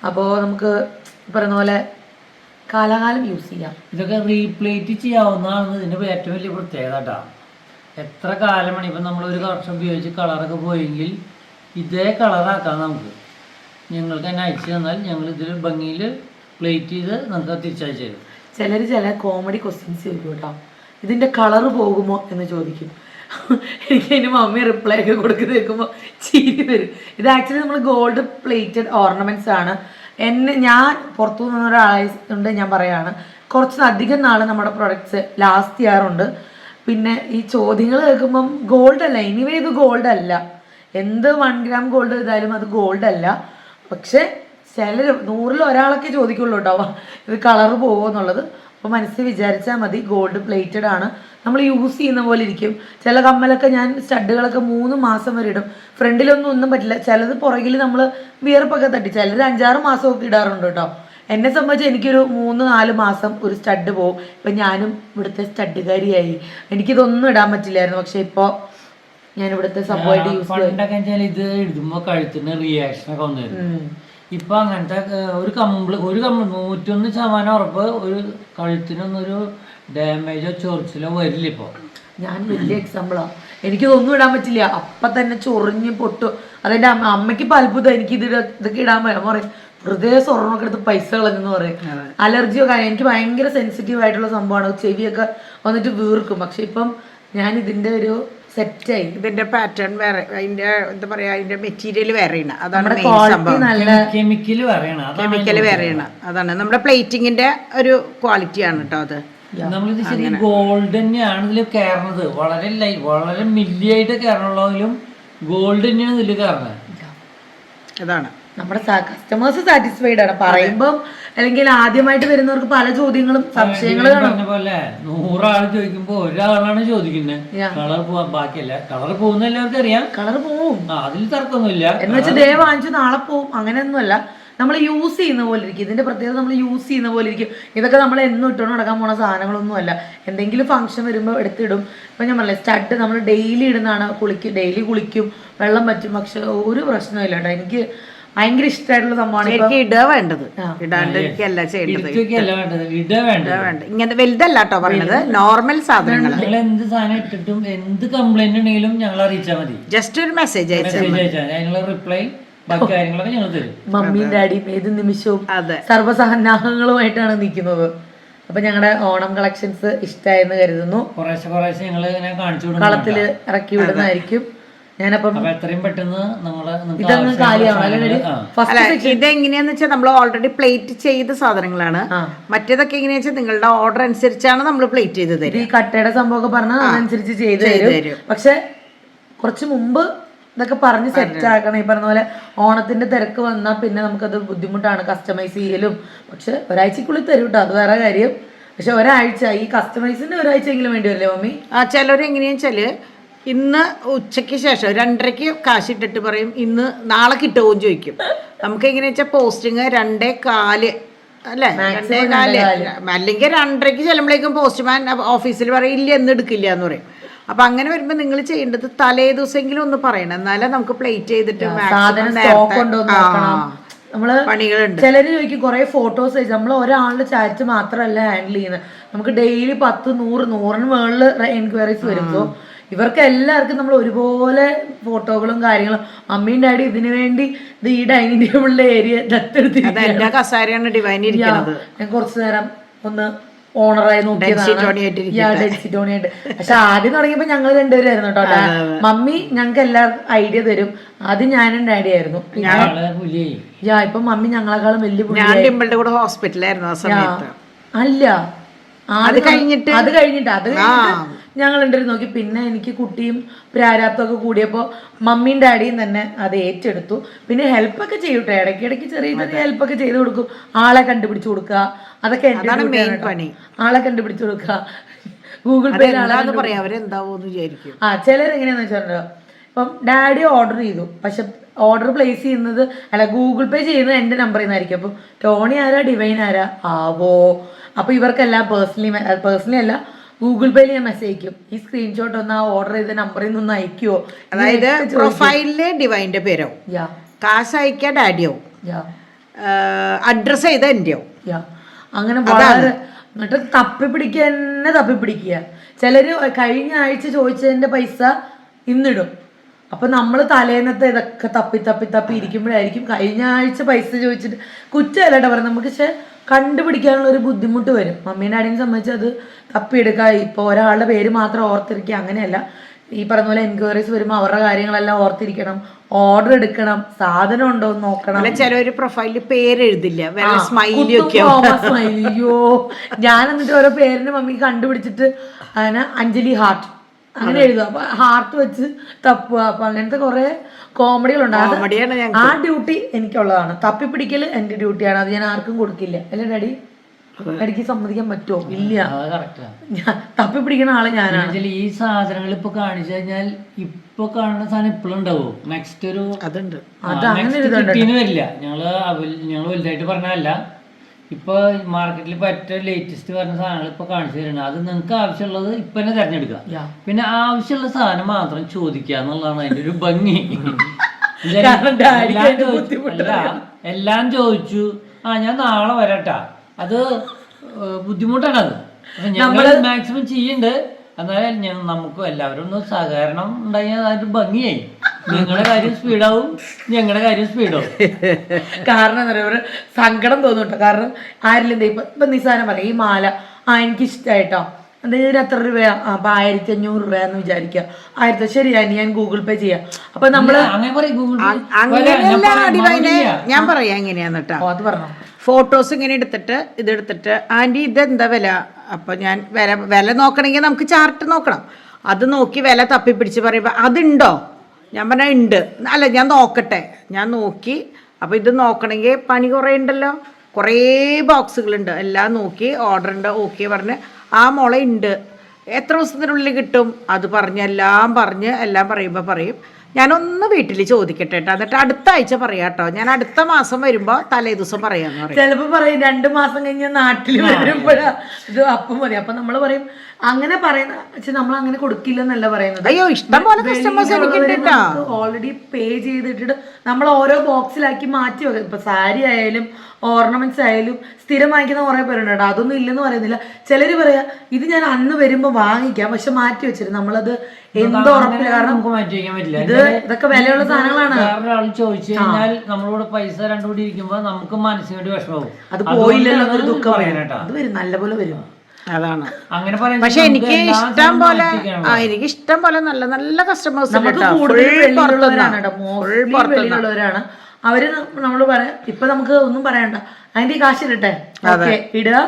അപ്പോൾ നമുക്ക് പറഞ്ഞ പറയുന്ന പോലെ കാലാകാലം യൂസ് ചെയ്യാം. ഇതൊക്കെ റീപ്ലേറ്റ് ചെയ്യാവുന്നതാണ്. ഇതിന്റെ ഏറ്റവും വലിയ പ്രത്യേകത കേട്ടോ. എത്ര കാലമാണ് ഇപ്പം നമ്മൾ ഒരു വർഷം ഉപയോഗിച്ച് കളറൊക്കെ പോയെങ്കിൽ ഇതേ കളറാക്കാം നമുക്ക്. ഞങ്ങൾക്ക് തന്നെ അയച്ചു തന്നാൽ ഞങ്ങൾ ഇതിൽ ഭംഗിയിൽ പ്ലേറ്റ് ചെയ്ത് നമുക്ക് തിരിച്ചയച്ചു തരും. ചിലർ ചില കോമഡി ക്വസ്റ്റ്യൻസ് ചോദിക്കും കേട്ടോ. ഇതിന്റെ കളർ പോകുമോ എന്ന് ചോദിക്കും. എനിക്ക് അതിന് മമ്മി റിപ്ലൈ ഒക്കെ കൊടുക്കുന്ന കേൾക്കുമ്പോൾ ചിരി വരും. ഇത് ആക്ച്വലി നമ്മൾ ഗോൾഡ് പ്ലേറ്റഡ് ഓർണമെന്റ്സ് ആണ്. എന്നെ ഞാൻ പുറത്തു നിന്ന ഞാൻ പറയാണ്. കുറച്ച് അധികം നാൾ നമ്മുടെ പ്രൊഡക്ട്സ് ലാസ്റ്റ് ചെയ്യാറുണ്ട്. പിന്നെ ഈ ചോദ്യങ്ങൾ കേൾക്കുമ്പം ഗോൾഡ് അല്ല എനിവേ ഇത് ഗോൾഡ് അല്ല. എന്ത് വൺ ഗ്രാം ഗോൾഡ് ചെയ്താലും അത് ഗോൾഡ് അല്ല. പക്ഷെ ചിലർ നൂറിൽ ഒരാളൊക്കെ ചോദിക്കുള്ളൂ കേട്ടോ ഇത് കളർ പോകുമോ എന്നുള്ളത്. അപ്പോൾ മനസ്സിൽ വിചാരിച്ചാൽ മതി ഗോൾഡ് പ്ലേറ്റഡ് ആണ്. നമ്മൾ യൂസ് ചെയ്യുന്ന പോലെ ഇരിക്കും. ചില കമ്മലൊക്കെ ഞാൻ സ്റ്റഡുകളൊക്കെ മൂന്ന് മാസം വരെ ഇടും. ഫ്രണ്ടിലൊന്നും ഒന്നും പറ്റില്ല. ചിലത് പുറകിൽ നമ്മൾ വിയർപ്പൊക്കെ തട്ടി. ചിലർ അഞ്ചാറ് മാസമൊക്കെ ഇടാറുണ്ട് കേട്ടോ. എന്നെ സംബന്ധിച്ച് എനിക്കൊരു മൂന്ന് നാല് മാസം ഒരു സ്റ്റഡ് പോകും ഇപ്പം ഞാനും ഇവിടുത്തെ സ്റ്റഡുകാരിയായി. എനിക്കിതൊന്നും ഇടാൻ പറ്റില്ലായിരുന്നു. പക്ഷെ ഇപ്പോൾ ഞാൻ ഇവിടുത്തെ സംഭവമായിട്ട് യൂസ് പണ്ടൊക്കെ ഇത് ഇടുമ്പോൾ കഴുത്തിന് റിയാക്ഷൻ ഒക്കെ വന്നിരുന്നു. ഇപ്പൊ അങ്ങനത്തെ ഒരു കമ്പിൾ ഒരു കമ്പ് നൂറ്റൊന്ന് ശതമാനം ഉറപ്പ് ഒരു കഴുത്തിനൊന്നും ഒരു ഡാമേജോ ചൊറിച്ചിലോ വരില്ല ഇപ്പൊ. ഞാൻ വലിയ എക്സാമ്പിളാ എനിക്ക് എനിക്കിതൊന്നും ഇടാൻ പറ്റില്ല. അപ്പൊ തന്നെ ചൊറിഞ്ഞ് പൊട്ടു. അതെന്റെ അമ്മ അമ്മയ്ക്ക് അത്ഭുതം. എനിക്ക് ഇത് ഇതൊക്കെ ഇടാൻ പറ്റും പറയും വെറുതെ സ്വർണമൊക്കെ എടുത്ത് പൈസ കളഞ്ഞെന്ന് പറയും. അലർജിയോ കാര്യം എനിക്ക് ഭയങ്കര സെൻസിറ്റീവ് ആയിട്ടുള്ള സംഭവമാണ്. ചെവിയൊക്കെ വന്നിട്ട് വീർക്കും. പക്ഷെ ഇപ്പം ഞാൻ ഇതിന്റെ ഒരു സെറ്റായി ഇതിന്റെ പാറ്റേൺ വേറെ അതിന്റെ എന്താ പറയാ അതിന്റെ മെറ്റീരിയൽ വേറെയാണ്. അതാണ് അതാണ് കെമിക്കൽ വേറെയാണ്. അതാണ്. നമ്മുടെ പ്ലേറ്റിങ്ങിന്റെ ഒരു ക്വാളിറ്റി ആണ് കേട്ടോ അത്. നമ്മളിത് ശരി ഗോൾഡ് തന്നെയാണ് ഇതിൽ കയറുന്നത് വളരെ ലൈ വളരെ മില്ലിയായിട്ട് കയറണുള്ളതിലും ഗോൾഡ് തന്നെയാണ് ഇതിൽ കയറുന്നത് അതാണ്. നമ്മുടെ കസ്റ്റമേഴ്സ് സാറ്റിസ്ഫൈഡ് ആണ്. പറയുമ്പം അല്ലെങ്കിൽ ആദ്യമായിട്ട് വരുന്നവർക്ക് പല ചോദ്യങ്ങളും സംശയങ്ങളും പറഞ്ഞ പോലെ നൂറാൾ ചോദിക്കുമ്പോ ഒരാളാണ് ചോദിക്കുന്നത്. കളർ പോവാൻ ബാക്കിയല്ല. കളർ പോകുന്ന എല്ലാവർക്കും അറിയാം. കളർ പോവും. അതിൽ തർക്കമൊന്നുമില്ല. എന്ന് വെച്ചാൽ ദേ വാങ്ങിച്ചു നാളെ പോവും. അങ്ങനെയൊന്നുമല്ല. നമ്മൾ യൂസ് ചെയ്യുന്ന പോലെ ഇരിക്കും. ഇതിന്റെ പ്രത്യേകത നമ്മൾ യൂസ് ചെയ്യുന്ന പോലെ ഇരിക്കും. ഇതൊക്കെ നമ്മൾ എന്നും ഇട്ടുകൊണ്ട് നടക്കാൻ പോണ സാധനങ്ങളൊന്നും അല്ല എന്തെങ്കിലും ഫംഗ്ഷൻ വരുമ്പോൾ എടുത്തിടും. ഇപ്പൊ ഞാൻ പറഞ്ഞില്ലേ സ്റ്റഡ് നമ്മൾ ഡെയിലി ഇടുന്നതാണ് കുളിക്കും ഡെയിലി കുളിക്കും വെള്ളം പറ്റും. പക്ഷെ ഒരു പ്രശ്നമില്ല കേട്ടോ. എനിക്ക് ഭയങ്കര ഇഷ്ടമായിട്ടുള്ള സംഭവമാണ്. ഇടുക വേണ്ടത്. ഇടാണ്ടിരിക്കല്ല ചെയ്യേണ്ടത്. ഇട വേണ്ട. ഇങ്ങനത്തെ വലുതല്ല കേട്ടോ പറഞ്ഞത് നോർമൽ സാധനങ്ങൾ നിങ്ങൾ എന്ത് സാധനം ഇട്ടിട്ടും എന്ത് കംപ്ലൈന്റ് ഉണ്ടെങ്കിലും ഞങ്ങൾ അറിയിച്ചാൽ മതി. ജസ്റ്റ് ഒരു മെസ്സേജ് അയച്ചാൽ മെസ്സേജ് അയച്ചാൽ അതിനുള്ള റിപ്ലൈ ബാക്കി കാര്യങ്ങളൊക്കെ ഞങ്ങൾ തരും. മമ്മിയും ഡാഡിയും ഏത് നിമിഷവും അതെ. സർവസന്നാഹങ്ങളുമായിട്ടാണ് നിൽക്കുന്നത്. അപ്പൊ ഞങ്ങളുടെ ഓണം കളക്ഷൻസ് ഇഷ്ടമായെന്ന് കരുതുന്നു. കുറേശ്ശെ കുറേശ്ശെ ഞങ്ങൾ ഇങ്ങനെ കാണിച്ചു കൊടുക്കും കളത്തിൽ ഇറക്കി വിടുന്നതായിരിക്കും. ഞാനപ്പം എത്രയും പെട്ടെന്ന് നിങ്ങൾ നിങ്ങൾക്ക് ഇതങ്ങ് ആവശ്യമുള്ള കാലിയാവണം. സാധനങ്ങൾ ഫസ്റ്റ് അല്ല എങ്ങനെയാന്ന് വെച്ചാൽ നമ്മൾ ഓൾറെഡി പ്ലേറ്റ് ചെയ്ത സാധനങ്ങളാണ്. മറ്റേതൊക്കെ എങ്ങനെയാ വെച്ചാൽ നിങ്ങളുടെ ഓർഡർ അനുസരിച്ചാണ് നമ്മൾ പ്ലേറ്റ് ചെയ്ത് തരും ഈ കട്ടയുടെ സംഭവമൊക്കെ പറഞ്ഞാൽ അതനുസരിച്ച് ചെയ്തു തരും. പക്ഷെ കുറച്ച് മുമ്പ് ഇതൊക്കെ പറഞ്ഞ് സെറ്റ് ആക്കണം. ഈ പറഞ്ഞ പോലെ ഓണത്തിന്റെ തിരക്ക് വന്നാൽ പിന്നെ നമുക്കത് ബുദ്ധിമുട്ടാണ്. കസ്റ്റമൈസ് ചെയ്യലും. പക്ഷെ ഒരാഴ്ചക്കുള്ളിൽ തരും കേട്ടോ അത് വേറെ കാര്യം. പക്ഷെ ഒരാഴ്ച ഈ കസ്റ്റമൈസിന്റെ ഒരാഴ്ചയെങ്കിലും വേണ്ടി വരില്ലേ മമ്മി? ആ ചിലർ എങ്ങനെയാന്ന് വെച്ചാൽ ഇന്ന് ഉച്ചയ്ക്ക് ശേഷം രണ്ടരയ്ക്ക് കാശിട്ടിട്ട് പറയും ഇന്ന് നാളെ കിട്ടുമോ ചോദിക്കും. നമുക്ക് എങ്ങനെയാ വെച്ചാൽ പോസ്റ്റിങ് രണ്ടേ കാൽ അല്ലേ? രണ്ടേ കാൽ. അല്ലെങ്കിൽ രണ്ടരയ്ക്ക് ചെല്ലുമ്പോഴേക്കും പോസ്റ്റ്മാൻ ഓഫീസിൽ പറയും ഇല്ല എന്ന് എടുക്കില്ല എന്ന് പറയും. അപ്പൊ അങ്ങനെ വരുമ്പോ നിങ്ങൾ ചെയ്യേണ്ടത് തലേ ദിവസമെങ്കിലും ഒന്ന് പറയണം. എന്നാലേ നമുക്ക് പ്ലേറ്റ് ചെയ്തിട്ട് നമ്മൾ പണികളുണ്ട്. ചിലര് ചോദിക്കും കുറെ ഫോട്ടോസ് അയച്ചു നമ്മൾ ഒരാളുടെ ചാറ്റ് മാത്രമല്ല ഹാൻഡിൽ ചെയ്യുന്നത്. നമുക്ക് ഡെയിലി പത്ത് നൂറ് നൂറിന് മുകളിൽ എൻക്വയറീസ് വരും. സോ ഇവർക്ക് എല്ലാവർക്കും നമ്മൾ ഒരുപോലെ ഫോട്ടോകളും കാര്യങ്ങളും. അമ്മയും ഡാഡി ഇതിനു വേണ്ടി ഇത് ഈ ഡൈനിങ് ടേബിളിലെ ഏരിയ ദത്തെടുത്തിരിക്കുകയാണ്. കസാരയാണ് ഡിവൈൻ ഞാൻ കുറച്ചു നേരം ഒന്ന് ഓണറായി നോക്കിയതാണ്. പക്ഷെ ആദ്യം തുടങ്ങിയപ്പോ ഞങ്ങൾ രണ്ടുപേരായിരുന്നു കേട്ടോ. മമ്മി ഞങ്ങൾക്ക് എല്ലാവർക്കും ഐഡിയ തരും. ആദ്യം ഞാനും ഡാഡി ആയിരുന്നു. യാ ഇപ്പൊ മമ്മി ഞങ്ങളെക്കാളും വലിയ കൂടെ ഹോസ്പിറ്റലായിരുന്നു അല്ല. അത് കഴിഞ്ഞിട്ട്? അത് കഴിഞ്ഞിട്ട് അത് ഞങ്ങൾ രണ്ടുപേരും നോക്കി. പിന്നെ എനിക്ക് കുട്ടിയും പ്രാരാബ്ദമൊക്കെ കൂടിയപ്പോൾ മമ്മിയും ഡാഡിയും തന്നെ അത് ഏറ്റെടുത്തു. പിന്നെ ഹെൽപ്പൊക്കെ ചെയ്യൂട്ടെ ഇടയ്ക്ക് ഇടയ്ക്ക് ചെറിയ ചെറിയ ഹെൽപ്പൊക്കെ ചെയ്ത് കൊടുക്കും. ആളെ കണ്ടുപിടിച്ച് കൊടുക്കുക. അതൊക്കെ എന്റെ. പണി. ആളെ കണ്ടുപിടിച്ചു കൊടുക്കുക. ഗൂഗിൾ പേ അതെന്താന്ന് പറയാം. അവരെന്താവോന്ന് വിചാരിക്കും. ആ ചിലർ എങ്ങനെയാന്ന് വെച്ചിട്ടുണ്ടോ ഇപ്പം ഡാഡി ഓർഡർ ചെയ്തു. പക്ഷെ ഓർഡർ പ്ലേസ് ചെയ്യുന്നത് അല്ല ഗൂഗിൾ പേ ചെയ്യുന്നത് എന്റെ നമ്പറിൽ നിന്നായിരിക്കും. അപ്പം ടോണി ആരാ ഡിവൈൻ ആരാ? ആവോ. അപ്പൊ ഇവർക്കെല്ലാം പേഴ്സണലി പേഴ്സണലി അല്ല ഗൂഗിൾ പേയിൽ ഞാൻ മെസ്സേജ് അയക്കും. ഈ സ്ക്രീൻഷോട്ട് ഒന്ന് ആ ഓർഡർ ചെയ്ത നമ്പറിൽ നിന്ന് അയക്കുവോ? അതായത് പ്രൊഫൈലിലെ ഡിവൈന്റെ പേരാവും. യാ. കാശ് അയക്കുക ഡാഡിയാവും അഡ്രസ് ചെയ്ത എന്റെ യാ. അങ്ങനെ വളരെ എന്നിട്ട് തപ്പി പിടിക്കുക തന്നെ തപ്പി പിടിക്കുക. ചിലര് കഴിഞ്ഞ ആഴ്ച ചോദിച്ചതിന്റെ പൈസ ഇന്നിടും. അപ്പൊ നമ്മൾ തലേന്നത്തെ ഇതൊക്കെ തപ്പി തപ്പി തപ്പി ഇരിക്കുമ്പോഴായിരിക്കും കഴിഞ്ഞ ആഴ്ച പൈസ ചോദിച്ചിട്ട് കുറ്റമല്ലട്ടോ പറയുന്നത് നമുക്ക് പക്ഷെ കണ്ടുപിടിക്കാനുള്ള ഒരു ബുദ്ധിമുട്ട് വരും. മമ്മീന്റെ ഡാഡിനെ സംബന്ധിച്ച് അത് തപ്പിയെടുക്കുക ഇപ്പോൾ ഒരാളുടെ പേര് മാത്രം ഓർത്തിരിക്കുക. അങ്ങനെയല്ല. ഈ പറഞ്ഞ പോലെ എൻക്വയറീസ് വരുമ്പോൾ അവരുടെ കാര്യങ്ങളെല്ലാം ഓർത്തിരിക്കണം. ഓർഡർ എടുക്കണം. സാധനം ഉണ്ടോ എന്ന് നോക്കണം. ചിലവര് പ്രൊഫൈലിൽ പേര് എഴുതില്ല. വേറെ സ്മൈലി ഒക്കെ അയ്യോ. ഞാൻ എന്നിട്ട് ഓരോ പേരിന് മമ്മി കണ്ടുപിടിച്ചിട്ട് അങ്ങനെ അഞ്ജലി ഹാർട്ട്. അങ്ങനെ എഴുതുക അപ്പൊ ഹാർട്ട് വെച്ച് തപ്പുക അപ്പൊ അങ്ങനത്തെ കുറെ കോമഡികളുണ്ട് അത് ആ ഡ്യൂട്ടി എനിക്കുള്ളതാണ്. തപ്പിപ്പിടിക്കൽ എന്റെ ഡ്യൂട്ടിയാണ് അത് ഞാൻ ആർക്കും കൊടുക്കില്ല. അല്ലേ ഡാഡി? എനിക്ക് സമ്മതിക്കാൻ പറ്റുമോ? ഇല്ല. തപ്പി പിടിക്കുന്ന ആൾ ഞാനാണ്. ഈ സാധനങ്ങൾ ഇപ്പൊ കാണിച്ചു കഴിഞ്ഞാൽ ഇപ്പൊ കാണുന്ന സാധനം ഇപ്പോഴും ഉണ്ടാവും. നെക്സ്റ്റ് ഒരു അതുണ്ട്. അത് അങ്ങനെ വരില്ല. ഞങ്ങൾ ഞങ്ങൾ വലുതായിട്ട് പറഞ്ഞതല്ല. ഇപ്പൊ മാർക്കറ്റിൽ ഏറ്റവും ലേറ്റസ്റ്റ് പറഞ്ഞ സാധനങ്ങൾ ഇപ്പൊ കാണിച്ചു തരുന്നത് അത് നിങ്ങൾക്ക് ആവശ്യമുള്ളത് ഇപ്പൊ തന്നെ തിരഞ്ഞെടുക്കുക. പിന്നെ ആവശ്യമുള്ള സാധനം മാത്രം ചോദിക്കുക എന്നുള്ളതാണ് അതിന്റെ ഒരു ഭംഗി. (laughs) എല്ലാം ചോദിച്ചു- എല്ലാം ചോദിച്ചു. ആ ഞാൻ നാളെ വരട്ടാ. അത് ബുദ്ധിമുട്ടാണത്. നമ്മൾ ഞങ്ങൾ മാക്സിമം ചെയ്യുന്നുണ്ട്. എന്നാലും ഞാൻ നമുക്കും എല്ലാവരും ഒന്ന് സഹകരണം ഉണ്ടായാൽ അതൊരു ഭംഗിയായി. നിങ്ങളുടെ കാര്യം സ്പീഡാവും ഞങ്ങളുടെ കാര്യം സ്പീഡാവും. കാരണം എന്താ പറയുക ഒരു സങ്കടം തോന്നുന്നുട്ടോ കാരണം ആരിലും ഇപ്പൊ ഇപ്പൊ നിസ്സാരം പറയാം ഈ മാല ആ എനിക്ക് ഇഷ്ടമായിട്ടോ എന്തെങ്കിലും എത്ര രൂപയാ? അപ്പൊ ആയിരത്തി അഞ്ഞൂറ് രൂപയെന്ന് വിചാരിക്കുക. ആയിരത്തി ശരി ഞാൻ ഞാൻ ഗൂഗിൾ പേ ചെയ്യാം. അപ്പൊ നമ്മൾ അങ്ങനെ ഞാൻ പറയാം എങ്ങനെയാന്ന് കേട്ടാ. ഓ, അത് പറഞ്ഞോ. ഫോട്ടോസ് ഇങ്ങനെ എടുത്തിട്ട് ഇതെടുത്തിട്ട് ആന്റി ഇതെന്താ വില? അപ്പം ഞാൻ വില വില നോക്കണമെങ്കിൽ നമുക്ക് ചാർട്ട് നോക്കണം. അത് നോക്കി വില തപ്പിപ്പിടിച്ച് പറയുമ്പോൾ അതുണ്ടോ? ഞാൻ പറഞ്ഞാൽ ഉണ്ട്. അല്ല ഞാൻ നോക്കട്ടെ. ഞാൻ നോക്കി അപ്പോൾ ഇത് നോക്കണമെങ്കിൽ പണി കുറേ ഉണ്ടല്ലോ. കുറേ ബോക്സുകളുണ്ട്. എല്ലാം നോക്കി ഓർഡർ ഉണ്ട് ഓക്കെ പറഞ്ഞ് ആ മുള ഉണ്ട്. എത്ര ദിവസത്തിനുള്ളിൽ കിട്ടും? അത് പറഞ്ഞ് എല്ലാം പറഞ്ഞ് എല്ലാം പറയുമ്പോൾ പറയും. ഞാനൊന്ന് വീട്ടിൽ ചോദിക്കട്ടെ കേട്ടോ എന്നിട്ട് അടുത്ത ആഴ്ച പറയാം കേട്ടോ ഞാൻ അടുത്ത മാസം വരുമ്പോൾ തലേ ദിവസം പറയാമെന്ന് പറയും. ചിലപ്പോ പറയും രണ്ടു മാസം കഴിഞ്ഞ നാട്ടിൽ വരുമ്പോഴാ ഇത് അപ്പം മതി. അപ്പൊ നമ്മൾ പറയും അങ്ങനെ പറയുന്ന പക്ഷെ നമ്മൾ അങ്ങനെ കൊടുക്കില്ല എന്നല്ല പറയുന്നത്. അയ്യോ ഇഷ്ടം പോലെ കസ്റ്റമേഴ്സ് എനിക്കുണ്ട് ഓൾറെഡി പേ ചെയ്തിട്ട് നമ്മൾ ഓരോ ബോക്സിലാക്കി മാറ്റി വെക്കും. ഇപ്പൊ സാരി ആയാലും ഓർണമെന്റ്സ് ആയാലും സ്ഥിരം വാങ്ങിക്കുന്ന കുറെ പേരുണ്ട് കേട്ടോ അതൊന്നും ഇല്ലെന്ന് പറയുന്നില്ല. ചിലര് പറയാ ഇത് ഞാൻ അന്ന് വരുമ്പോ വാങ്ങിക്കാം. പക്ഷെ മാറ്റി വെച്ചിരുന്നു നമ്മളത് എന്തോ ഉറപ്പില്ല കാരണം നമുക്ക് മാറ്റി വയ്ക്കാൻ പറ്റില്ല. ഇത് ഇതൊക്കെ വിലയുള്ള സാധനങ്ങളാണ്. വേറൊരാൾ ചോദിച്ചു കഴിഞ്ഞാൽ നമ്മളോട് പൈസ രണ്ടു കൂടി ഇരിക്കുമ്പോ നമുക്ക് മനസ്സിന് വേണ്ടി വിഷമാവും അത് പോയില്ലല്ലോ ദുഃഖം പറയാനാട്ടോ അത് വരും നല്ലപോലെ വരും. അതാണ്. അങ്ങനെ പക്ഷെ എനിക്ക് ഇഷ്ടം പോലെ എനിക്ക് ഇഷ്ടം പോലെ നല്ല നല്ല കസ്റ്റമേഴ്സ് അവർ നമ്മൾ പറയാം ഇപ്പൊ നമുക്ക് ഒന്നും പറയണ്ട. അതിന്റെ കാശ് ഓക്കെ ഇടുക.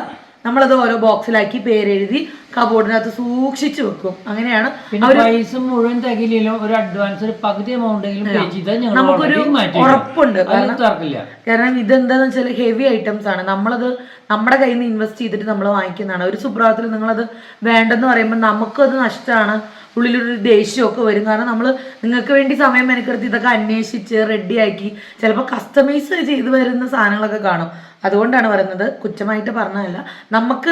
നമ്മളത് ഓരോ ബോക്സിലാക്കി പേരെഴുതി കബോർഡിനകത്ത് സൂക്ഷിച്ചു വെക്കും. അങ്ങനെയാണ് പൈസ മുഴുവൻ തികയില്ലല്ലോ ഒരു അഡ്വാൻസ് ഒരു പകുതി എമൗണ്ട് നമുക്കൊരു ഉറപ്പുണ്ട്. കാരണം ഇതെന്താന്ന് വെച്ചാൽ ഹെവി ഐറ്റംസ് ആണ്. നമ്മളത് നമ്മുടെ കയ്യിൽ നിന്ന് ഇൻവെസ്റ്റ് ചെയ്തിട്ട് നമ്മൾ വാങ്ങിക്കുന്നതാണ്. ഒരു സുപ്രഭാതത്തിൽ നിങ്ങളത് വേണ്ടെന്ന് പറയുമ്പോൾ നമുക്കത് നഷ്ടമാണ്. ഉള്ളിലൊരു ദേഷ്യമൊക്കെ വരും. കാരണം നമ്മൾ നിങ്ങൾക്ക് വേണ്ടി സമയം മെനക്കെടുത്ത് ഇതൊക്കെ അന്വേഷിച്ച് റെഡിയാക്കി ചിലപ്പോൾ കസ്റ്റമൈസ് ചെയ്ത് വരുന്ന സാധനങ്ങളൊക്കെ കാണും. അതുകൊണ്ടാണ് പറയുന്നത് കുറ്റമായിട്ട് പറഞ്ഞതല്ല. നമുക്ക്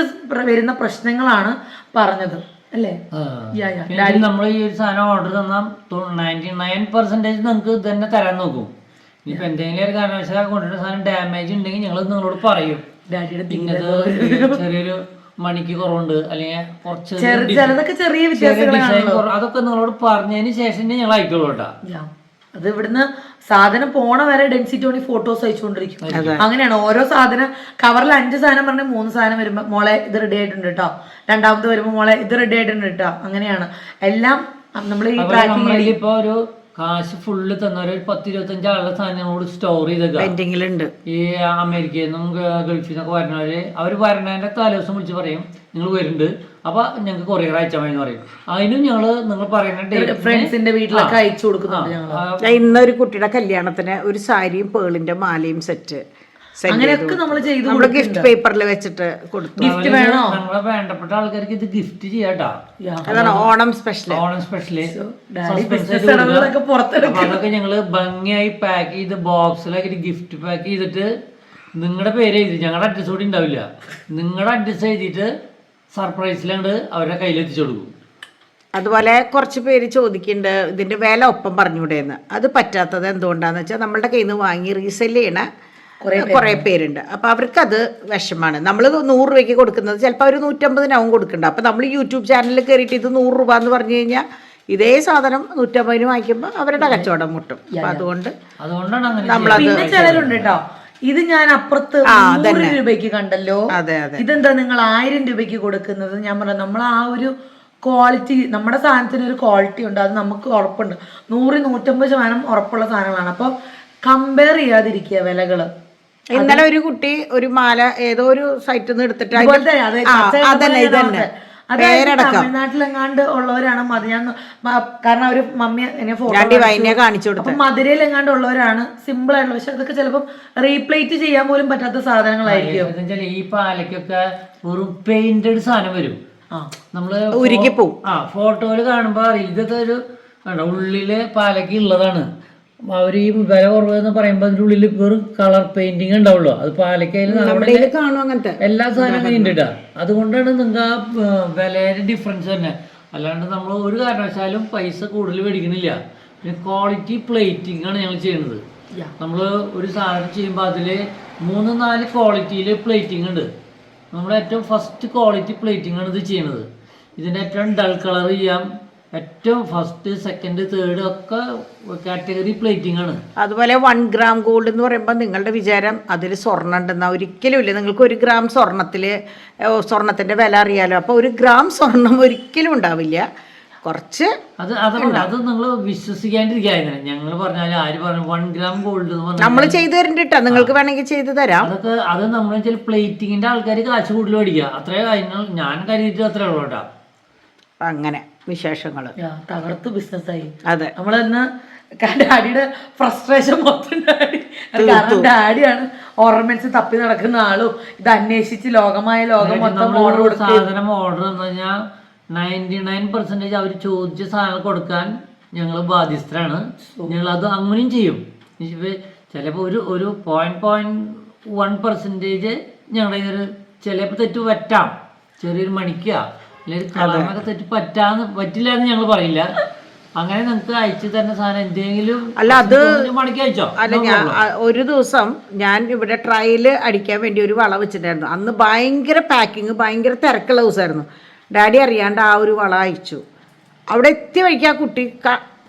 വരുന്ന പ്രശ്നങ്ങളാണ് പറഞ്ഞത്. അല്ലേ. നമ്മൾ ഈ ഒരു സാധനം ഓർഡർ തന്നാൽ നയന്റി നയൻ പെർസെന്റേജ് നിങ്ങൾക്ക് ഇത് തന്നെ തരാൻ നോക്കും. ഇനിയിപ്പൊ എന്തെങ്കിലും ഒരു കാരണവശാൽ കൊണ്ടുവരുന്ന സാധനം ഡാമേജ് ഉണ്ടെങ്കിൽ ഞങ്ങൾ നിങ്ങളോട് പറയും. ചെറിയൊരു മണിക്ക് കുറവുണ്ട്. അല്ലെങ്കിൽ കുറച്ച് ചെറിയ അതൊക്കെ നിങ്ങളോട് പറഞ്ഞതിന് ശേഷം ഞങ്ങൾ അയക്കുള്ളൂ കേട്ടോ. യാ. അത് ഇവിടുന്ന് സാധനം പോണ വരെ ഡെൻസിറ്റി ഓണി ഫോട്ടോസ് അയച്ചുകൊണ്ടിരിക്കും. അങ്ങനെയാണ്. ഓരോ സാധനം കവറിൽ അഞ്ച് സാധനം പറഞ്ഞാൽ മൂന്ന് സാധനം വരുമ്പോ മോളെ ഇത് റെഡി ആയിട്ടുണ്ട് കേട്ടോ രണ്ടാമത് വരുമ്പോ മോളെ ഇത് റെഡി ആയിട്ടുണ്ട് കേട്ടോ അങ്ങനെയാണ്. എല്ലാം നമ്മൾ ഈ ട്രാക്കിംഗ് ഇപ്പൊ ഒരു കാശ് ഫുള്ള് തന്ന ഒരു പത്ത് ഇരുപത്തഞ്ച് ആളുടെ സാധനങ്ങളോട് സ്റ്റോർ ചെയ്തേക്കുക പെൻഡിങ്ങിലുണ്ട് ഈ അമേരിക്കയിൽ നിന്നും ഗൾഫിൽ നിന്നൊക്കെ വരണവര് അവർ വരണതിന്റെ തലേദിവസം വിളിച്ച് പറയും നിങ്ങൾ വരുന്നുണ്ട്. അപ്പൊ ഞങ്ങൾക്ക് കൊറിയർ അയച്ചാൽ മതി എന്ന് പറയും. അതിനും ഞങ്ങൾ നിങ്ങൾ പറയുന്ന ഫ്രണ്ട്സിന്റെ വീട്ടിലൊക്കെ അയച്ചു കൊടുക്കുന്നുണ്ട് ഇന്ന ഒരു ഇന്നൊരു കുട്ടിയുടെ കല്യാണത്തിന് ഒരു സാരിയും പേളിന്റെ മാലയും സെറ്റ് അങ്ങനെയൊക്കെ നമ്മൾ ചെയ്തു നമ്മുടെ ഗിഫ്റ്റ് പേപ്പറിൽ വെച്ചിട്ട് കൊടുത്തു. ഗിഫ്റ്റ് വേണോ? നമ്മളെ വേണ്ടപ്പെട്ട ആൾക്കാർക്ക് ഇത് ഗിഫ്റ്റ് ചെയ്യാട്ടാ. അതാണ് ഓണം സ്പെഷ്യൽ ഓണം സ്പെഷ്യൽ അതൊക്കെ ഞങ്ങൾ ഭംഗിയായി പാക്ക് ചെയ്ത് ബോക്സിലാക്കി ഗിഫ്റ്റ് പാക്ക് ചെയ്തിട്ട് നിങ്ങളുടെ പേര് എഴുതി. ഞങ്ങളുടെ അഡ്രസ് കൂടി ഉണ്ടാവില്ല. നിങ്ങളുടെ അഡ്രസ് എഴുതിയിട്ട് സർപ്രൈസിലാണ്ട് അവരുടെ കയ്യിൽ എത്തിച്ചു കൊടുക്കും. അതുപോലെ കുറച്ച് പേര് ചോദിക്കുന്നുണ്ട് ഇതിന്റെ വില ഒപ്പം പറഞ്ഞുകൂടെയെന്ന് അത് പറ്റാത്തത് എന്തുകൊണ്ടാന്ന് വെച്ചാൽ നമ്മളുടെ കയ്യിൽ നിന്ന് വാങ്ങി റീസെൽ ചെയ്യണ കുറേ പേരുണ്ട്. അപ്പോൾ അവർക്കത് വിഷമാണ്. നമ്മൾ നൂറ് രൂപയ്ക്ക് കൊടുക്കുന്നത് ചിലപ്പോൾ അവർ നൂറ്റമ്പതിനാവും കൊടുക്കണ്ട. അപ്പോൾ നമ്മൾ യൂട്യൂബ് ചാനലിൽ കയറിയിട്ട് ഇത് നൂറ് രൂപ എന്ന് പറഞ്ഞു കഴിഞ്ഞാൽ ഇതേ സാധനം നൂറ്റമ്പതിന് വാങ്ങിക്കുമ്പോൾ അവരുടെ കച്ചവടം മുട്ടും. അപ്പം അതുകൊണ്ട് അതുകൊണ്ടാണ് നമ്മളത് ചിലരുണ്ട് കേട്ടോ ഇത് ഞാൻ അപ്പുറത്ത് നൂറ് രൂപയ്ക്ക് കണ്ടല്ലോ. ഇതെന്താ നിങ്ങൾ ആയിരം രൂപയ്ക്ക് കൊടുക്കുന്നത്? ഞാൻ പറഞ്ഞു നമ്മൾ ആ ഒരു ക്വാളിറ്റി നമ്മുടെ സാധനത്തിന് ഒരു ക്വാളിറ്റി ഉണ്ട്. അത് നമുക്ക് ഉറപ്പുണ്ട്. നൂറ് നൂറ്റമ്പത് ശതമാനം ഉറപ്പുള്ള സാധനങ്ങളാണ്. അപ്പോൾ കമ്പയർ ചെയ്യാതിരിക്കുക വിലകൾ. ഇന്നലെ ഒരു കുട്ടി ഒരു മാല ഏതോ ഒരു സൈറ്റിൽ നിന്ന് എടുത്തിട്ട് അതന്നെ ഇതന്നെ. പേരടക്കം. തമിഴ്നാട്ടിലെങ്ങാണ്ട് ഉള്ളവരാണ് മധു ഞാൻ കാരണം അവർ മമ്മി എന്നെ ഫോട്ടോ കാണിച്ചു. കൊടുത്തു. അപ്പൊ മധുരയിൽ എങ്ങാണ്ട് ഉള്ളവരാണ് സിമ്പിൾ ആയിട്ടുള്ള പക്ഷെ അതൊക്കെ ചിലപ്പോൾ റീപ്ലേറ്റ് ചെയ്യാൻ പോലും പറ്റാത്ത സാധനങ്ങളായിരിക്കും. ഈ പാലക്കൊക്കെ വെറും പെയിന്റഡ് സാധനം വരും. ആ. നമ്മൾ ഉരുക്കി പോവും. ആ ഫോട്ടോയിൽ കാണുമ്പോ ഇതൊക്കെ ഒരു കണ്ടോ, ഉള്ളിൽ പാലക്ക് ഉള്ളതാണ്. അവർ ഈ വില കുറവെന്ന് പറയുമ്പോ അതിന്റെ ഉള്ളിൽ വെറും കളർ പെയിന്റിങ് ഉണ്ടാവുള്ളൂ. അത് പാലക്കയിൽ എല്ലാ സാധനവും അങ്ങനെ ഉണ്ട് ട്ടാ. അതുകൊണ്ടാണ് നിങ്ങൾക്ക് ആ വിലയുടെ ഡിഫറൻസ് തന്നെ. അല്ലാണ്ട് നമ്മൾ ഒരു കാരണവശാലും പൈസ കൂടുതൽ മേടിക്കണില്ല. പിന്നെ ക്വാളിറ്റി പ്ലേറ്റിംഗ് ആണ് ഞങ്ങൾ ചെയ്യുന്നത്. നമ്മൾ ഒരു സാധനം ചെയ്യുമ്പോൾ അതിൽ മൂന്ന് നാല് ക്വാളിറ്റിയിൽ പ്ലേറ്റിംഗ് ഉണ്ട്. നമ്മൾ ഏറ്റവും ഫസ്റ്റ് ക്വാളിറ്റി പ്ലേറ്റിംഗ് ആണ് ഇത് ചെയ്യുന്നത് ഇതിന്റെ ഏറ്റവും ഡൾ കളർ ചെയ്യാം. ഏറ്റവും ഫസ്റ്റ് സെക്കൻഡ് തേർഡ് ഒക്കെ കാറ്റഗറി പ്ലേറ്റിംഗ് ആണ്. അതുപോലെ വൺ ഗ്രാം ഗോൾഡ് എന്ന് പറയുമ്പോൾ നിങ്ങളുടെ വിചാരം അതിൽ സ്വർണം ഉണ്ടെന്ന. ഒരിക്കലും ഇല്ല. നിങ്ങൾക്ക് ഒരു ഗ്രാം സ്വർണത്തിൽ സ്വർണത്തിന്റെ വില അറിയാലോ. അപ്പോൾ ഒരു ഗ്രാം സ്വർണം ഒരിക്കലും ഉണ്ടാവില്ല. കുറച്ച് അത് അതുകൊണ്ട് അത് നിങ്ങൾ വിശ്വസിക്കാണ്ടിരിക്കുക ഞങ്ങൾ പറഞ്ഞാൽ ആര് പറഞ്ഞു വൺ ഗ്രാം ഗോൾഡ് നമ്മൾ ചെയ്തു തരണ്ടിട്ടാ. നിങ്ങൾക്ക് വേണമെങ്കിൽ ചെയ്തു തരാം. അതൊക്കെ അത് നമ്മൾ ചില പ്ലേറ്റിങ്ങിന്റെ ആൾക്കാർ കാശ് കൂടുതൽ മേടിക്കുക അത്രേ കാര്യങ്ങൾ ഞാൻ കരുതിയിട്ട് അത്രേ ഉള്ളൂ കേട്ടോ. അങ്ങനെ. വിശേഷങ്ങൾ. തകർത്ത് ബിസിനസ്സായി അതെ. നമ്മളന്ന് ഡാഡിയുടെ ഫ്രസ്ട്രേഷൻ മൊത്തം ഡാഡി. കാരണം ഡാഡിയാണ് ഓർണമെന്റ്സ് തപ്പി നടക്കുന്ന ആളും. ഇത് അന്വേഷിച്ച് ലോകമായ ലോകം മൊത്തം ഓർഡർ ഒരു സാധനം ഓർഡർ എന്ന് പറഞ്ഞാൽ നയന്റി നയൻ പെർസെന്റേജ് അവർ ചോദിച്ച സാധനം കൊടുക്കാൻ ഞങ്ങൾ ബാധ്യസ്ഥരാണ്. ഞങ്ങൾ അത് അങ്ങനെയും ചെയ്യും. ചിലപ്പോൾ ഒരു ഒരു പോയിന്റ് പോയിന്റ് വൺ പെർസെന്റേജ് ഞങ്ങളുടെ ഒരു ചിലപ്പോൾ തെറ്റ് പറ്റാം. ചെറിയൊരു മണിക്ക. അല്ലെങ്കിൽ കളറിനൊക്കെ തെറ്റ് പറ്റാന്ന് പറ്റില്ല എന്ന് ഞങ്ങൾ പറയില്ല. അങ്ങനെ നിങ്ങൾക്ക് അയച്ചു തരുന്ന സാധനം എന്തെങ്കിലും അല്ല, അത് മണിക്ക് അയച്ചോ? അല്ല ഞാൻ ഒരു ദിവസം ഞാൻ ഇവിടെ ട്രയൽ അടിക്കാൻ വേണ്ടി ഒരു വള വെച്ചിട്ടുണ്ടായിരുന്നു. അന്ന് ഭയങ്കര പാക്കിങ് ഭയങ്കര തിരക്കുള്ള ദിവസമായിരുന്നു. ഡാഡി അറിയാണ്ട് ആ ഒരു വള അയച്ചു. അവിടെ എത്തിയ വഴിക്ക് ആ കുട്ടി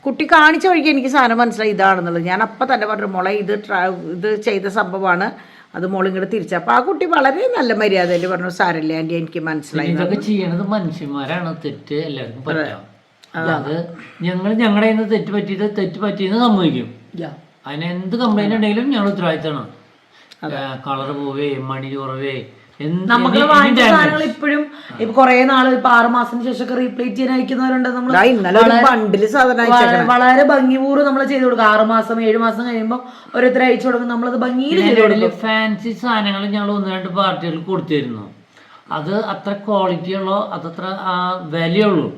കുട്ടി കാണിച്ച വഴിക്ക് എനിക്ക് സാധനം മനസ്സിലായി ഇതാണെന്നുള്ളത്. ഞാൻ അപ്പം തന്നെ പറഞ്ഞു മോളെ ഇത് ഇത് ചെയ്ത സംഭവമാണ്. അത് മോൾ ഇങ്ങോട്ട് തിരിച്ചു. അപ്പോൾ ആ കുട്ടി വളരെ നല്ല മര്യാദയിൽ പറഞ്ഞു സാരല്ലേ ആന്റി എനിക്ക് മനസ്സിലായി. ഇതൊക്കെ ചെയ്യണത് മനുഷ്യന്മാരാണ്. തെറ്റ് എല്ലാവർക്കും പറ്റാം. അത് ഞങ്ങൾ ഞങ്ങളുടെ കയ്യിൽ നിന്ന് തെറ്റ് പറ്റിയത് തെറ്റ് പറ്റിയെന്ന് സമ്മതിക്കും. അതിനെന്ത് അതിന് എന്ത് കംപ്ലൈന്റ് ഉണ്ടെങ്കിലും ഞങ്ങൾ ഉത്തരവാദിത്തമാണ്. കളർ പോവേ മണി കുറവേ നമുക്ക് വാങ്ങിച്ച സാധനങ്ങൾ ഇപ്പോഴും ഇപ്പൊ കൊറേ നാൾ ഇപ്പൊ ആറ് മാസത്തിന് ശേഷമൊക്കെ റീപ്ലേറ്റ് ചെയ്യാൻ അയക്കുന്നവരുണ്ട് നമ്മൾ വളരെ ഭംഗിപൂർവം നമ്മൾ ചെയ്ത് കൊടുക്കും. ആറുമാസം മാസം ഏഴ് മാസം കഴിയുമ്പോൾ ഓരോരുത്തർ അയച്ചു കൊടുക്കും. നമ്മളത് ഭംഗിയിൽ ചെയ്ത് കൊടുക്കും. ഫാൻസി സാധനങ്ങൾ ഞങ്ങൾ ഒന്ന് രണ്ട് പാർട്ടികൾക്ക് കൊടുത്തിരുന്നു. അത് അത്ര ക്വാളിറ്റി ഉള്ളോ അതത്ര വിലയുള്ളൂ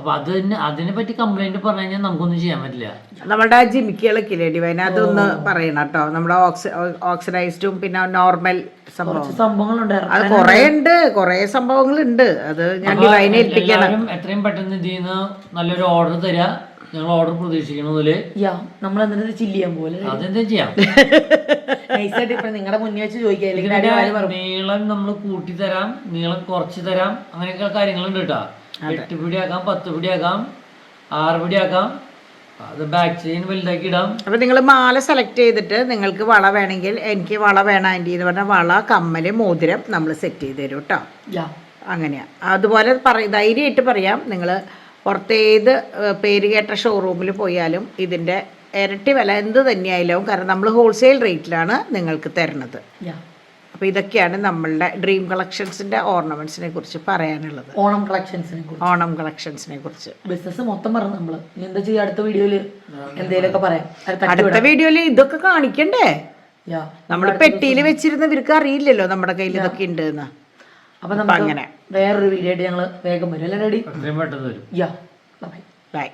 അപ്പൊ അതിന് അതിനെ പറ്റി കംപ്ലൈന്റ് പറഞ്ഞു കഴിഞ്ഞാൽ നമുക്കൊന്നും ചെയ്യാൻ പറ്റില്ല. നമ്മുടെ ആ ജിമിക്കുകളൊക്കെ ഇല്ലേ ഡിവൈൻ? അതൊന്ന് പറയണം കേട്ടോ. നമ്മുടെ ഓക്സി ഓക്സിഡൈസ്ഡും പിന്നെ നോർമൽ സംഭവം. കുറച്ച് ഉണ്ട് അത് കുറേ ഉണ്ട് കുറേ സംഭവങ്ങളുണ്ട്. അത് ഞാൻ ഡിവൈനെ ഏൽപ്പിക്കണം. എല്ലാവരും എത്രയും പെട്ടെന്ന് ഇതിൽ നിന്ന് നല്ലൊരു ഓർഡർ തരാ. ഞങ്ങൾ ഓർഡർ പ്രതീക്ഷിക്കണതിൽ യാ നമ്മൾ എന്നിട്ട് ചില്ല് ചെയ്യാൻ പോലെ അതെന്താ ചെയ്യാം? നൈസായിട്ട് ഇപ്പൊ നിങ്ങളുടെ മുന്നേ വെച്ച് ചോദിക്കാം അല്ലെങ്കിൽ ഇതിന്റെ നീളം നമ്മൾ കൂട്ടി തരാം നീളം കുറച്ച് തരാം. അങ്ങനെയൊക്കെ കാര്യങ്ങളുണ്ട് കേട്ടോ. എട്ട് പിടിയാക്കാം പത്ത് പിടിയാക്കാം ആറ് പിടിയാക്കാം. അത് ബാക്ക് ചെയിൻ വലുതാക്കി ഇടാം. അപ്പൊ നിങ്ങൾ മാല സെലക്ട് ചെയ്തിട്ട് നിങ്ങൾക്ക് വള വേണമെങ്കിൽ എനിക്ക് വള വേണം ആന്റി എന്ന് പറഞ്ഞാൽ വള കമ്മൽ മോതിരം നമ്മൾ സെറ്റ് ചെയ്ത് തരും കേട്ടോ യാ. അങ്ങനെയാ. അതുപോലെ പറ ധൈര്യമായിട്ട് പറയാം. നിങ്ങൾ പുറത്തേത് പേര് കേട്ട ഷോറൂമിൽ പോയാലും ഇതിന്റെ ഇരട്ടി വില എന്ത് തന്നെയായാലും കാരണം നമ്മൾ ഹോൾസെയിൽ റേറ്റിലാണ് നിങ്ങൾക്ക് തരുന്നത്. അപ്പോൾ ഇതൊക്കെയാണ് നമ്മളുടെ ഡ്രീം കളക്ഷൻസിന്റെ ഓർണമെന്റ്സിനെ കുറിച്ച് പറയാനുള്ളത്. ഓണം കളക്ഷൻസിനെ കുറിച്ച്. ഓണം കളക്ഷൻസിനെ കുറിച്ച്. ബിസിനസ് മൊത്തം പറഞ്ഞു നമ്മൾ ഇനി എന്താ ചെയ്യുക അടുത്ത വീഡിയോയിൽ എന്തെങ്കിലുമൊക്കെ പറയാം. അടുത്ത വീഡിയോയിൽ ഇതൊക്കെ കാണിക്കണ്ടേ? യാ നമ്മൾ പെട്ടിയിൽ വെച്ചിരുന്ന ഇവർക്ക് അറിയില്ലല്ലോ നമ്മുടെ കയ്യിൽ ഇതൊക്കെ ഉണ്ട് എന്ന് അപ്പൊ നമുക്ക് അങ്ങനെ. വേറൊരു വീഡിയോ ആയിട്ട് ഞങ്ങൾ വേഗം വരും. അല്ലേ റെഡി? പെട്ടെന്ന് വരും. യാ ബൈ ബൈ